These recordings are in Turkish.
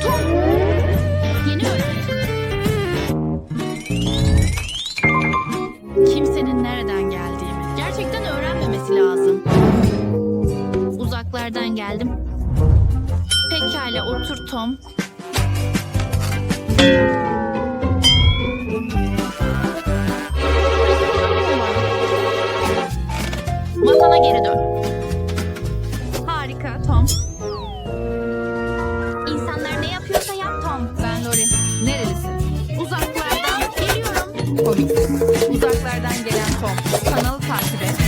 Tom. Yeni öğrenci. Kimsenin nereden geldiğini gerçekten öğrenmemesi lazım. Uzaklardan geldim. Pekala otur Tom. kanal takip et.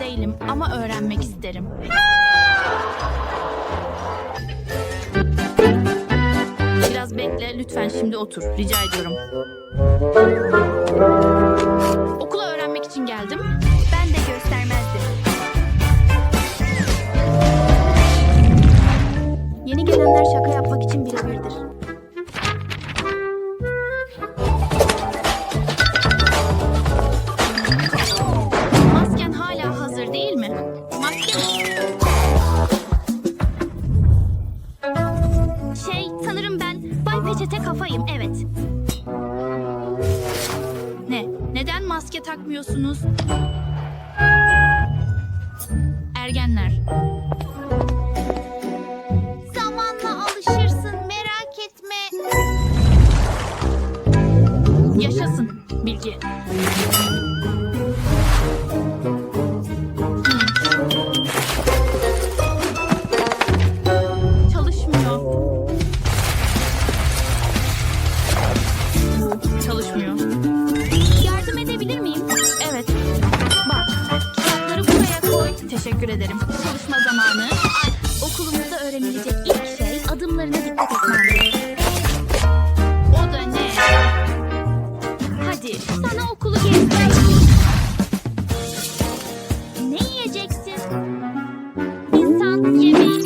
Değilim ama öğrenmek isterim. Biraz bekle, lütfen şimdi otur. Rica ediyorum. Peçete kafayım, evet. Ne? Neden maske takmıyorsunuz? Ergenler. Zamanla alışırsın, merak etme. Yaşasın bilgi. Teşekkür ederim. Çalışma zamanı. Okulumuzda öğrenilecek ilk şey adımlarına dikkat etmendir. O da ne? Hadi sana okulu gezdireyim. Ne yiyeceksin? İnsan yemeği.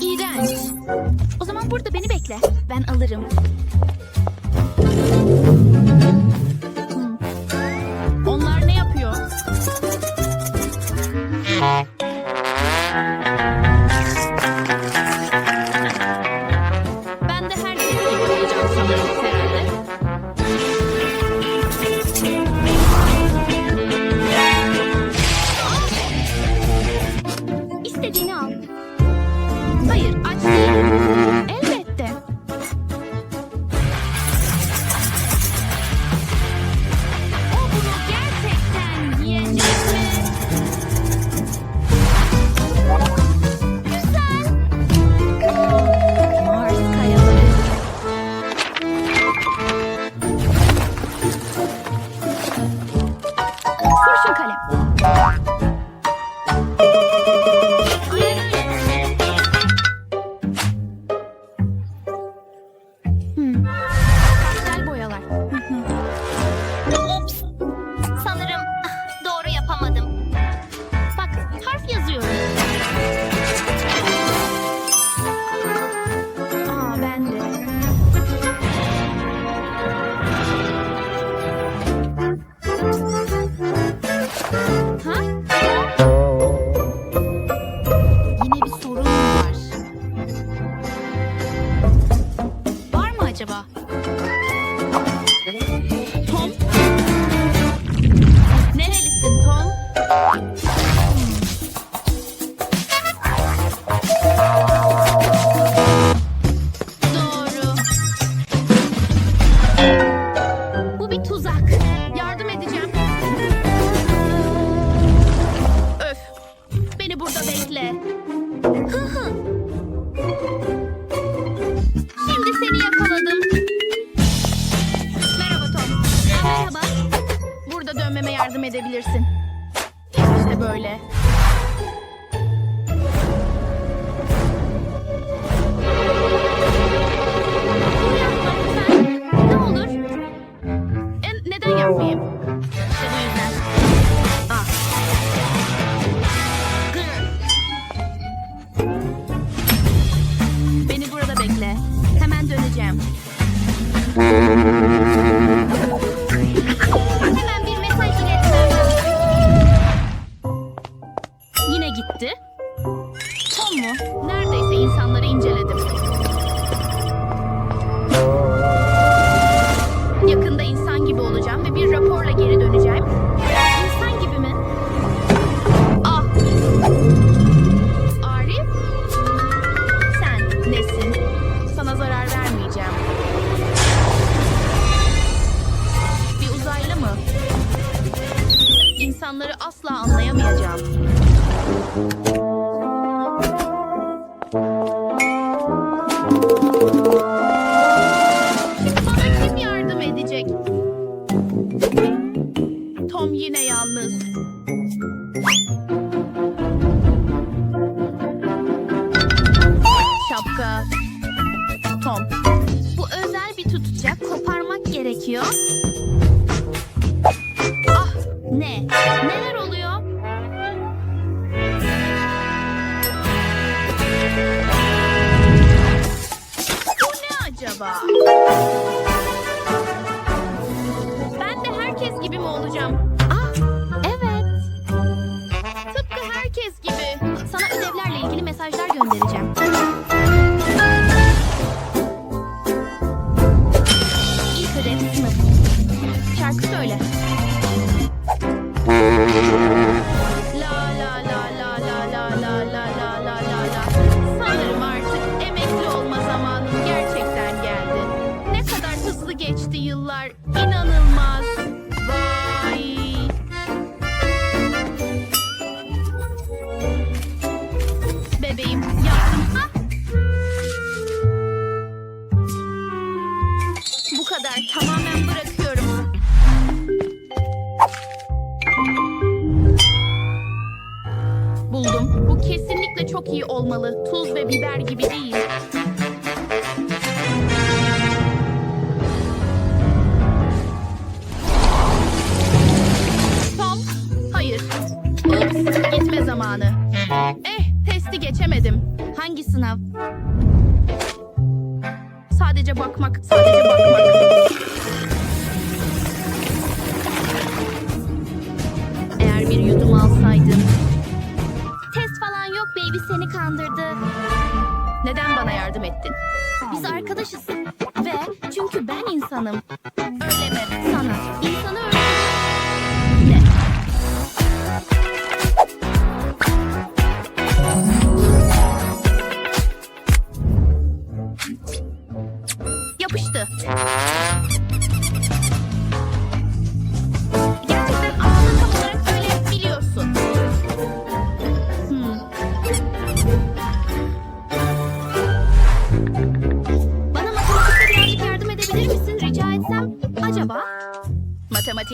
İğrenç. O zaman burada beni bekle. Ben alırım. Olacağım sanırım Hemen bir mesaj iletmem lazım. Yine gitti. Tom mu? Neredeyse insanları inceledim. Yakında insan gibi olacağım ve bir raporla geri döneceğim. Asla anlayamayacağım. 吧。Biber gibi değil. Tom, hayır. Ups, gitme zamanı. Eh, testi geçemedim. Hangi sınav? Sadece bakmak, sadece bakmak. Eğer bir yudum alsaydın. Test falan yok baby seni kandırdı. Neden bana yardım ettin? Biz arkadaşız. Ve çünkü ben insanım. Öyle mi?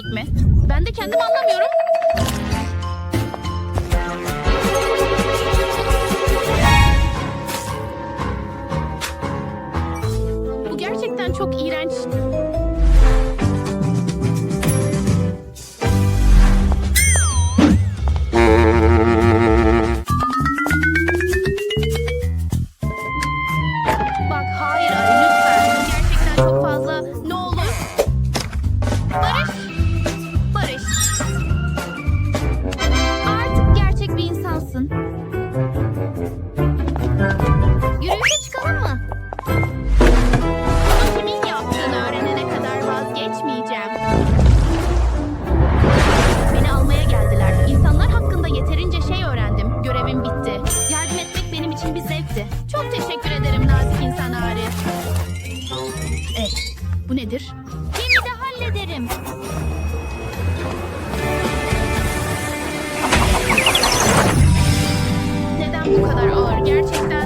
Matematik mi? Ben de kendim anlamıyorum. Bu gerçekten çok iğrenç. neden bu kadar ağır? Gerçekten